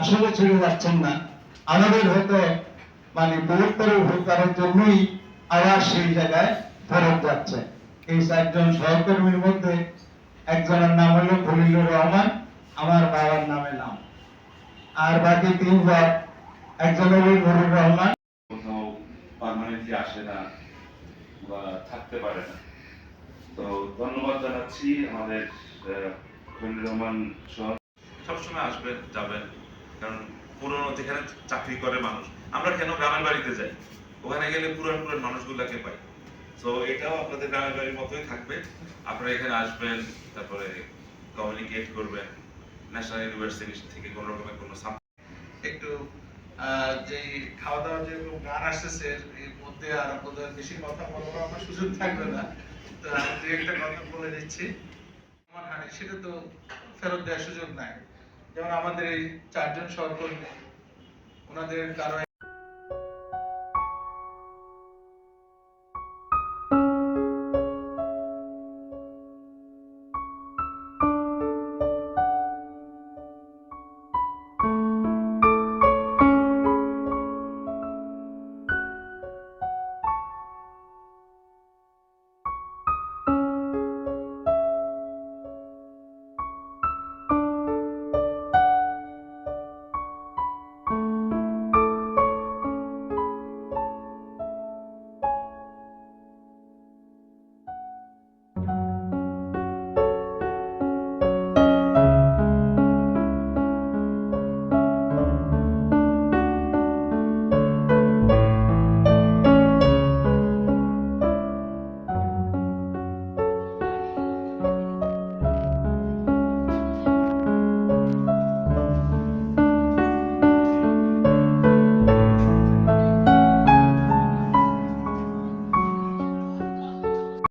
আসলে ছেড়ে যাচ্ছেন না। আমাদের হয়তো মানে বৃহত্তর ভুল করার জন্যই আবার সেই জায়গায় ফেরত যাচ্ছে। এই চারজন সহকর্মীর মধ্যে একজনের নাম হলো খলিলুর রহমান, আমার বাবার নামে নাম। আর বাকি তিনজন একজন হলো নুরুর রহমান। কোথাও পার্মানেন্টলি আসে না বা থাকতে পারে না। তো ধন্যবাদ জানাচ্ছি আমাদের খলিলুর রহমান সহ সবসময় আসবেন যাবেন কারণ পুরনো যেখানে চাকরি করে মানুষ, আমরা কেন গ্রামের বাড়িতে যাই? ওখানে গেলে পুরান পুরান মানুষগুলাকে পাই। তো এটাও আপনাদের গ্রামের বাড়ির মতোই থাকবে। আপনারা এখানে আসবেন, তারপরে কমিউনিকেট করবেন। ন্যাশনাল ইউনিভার্সিটি থেকে কোনো রকমের কোনো একটু যে খাওয়া দাওয়া যে গান আসতেছে, এর মধ্যে আর আপনাদের বেশি কথা বলার আমার সুযোগ থাকবে না। তো আমি দু একটা কথা বলে দিচ্ছি। আমার হানি সেটা তো ফেরত দেওয়ার সুযোগ নাই। যেমন আমাদের এই চারজন সহকর্মী ওনাদের কারও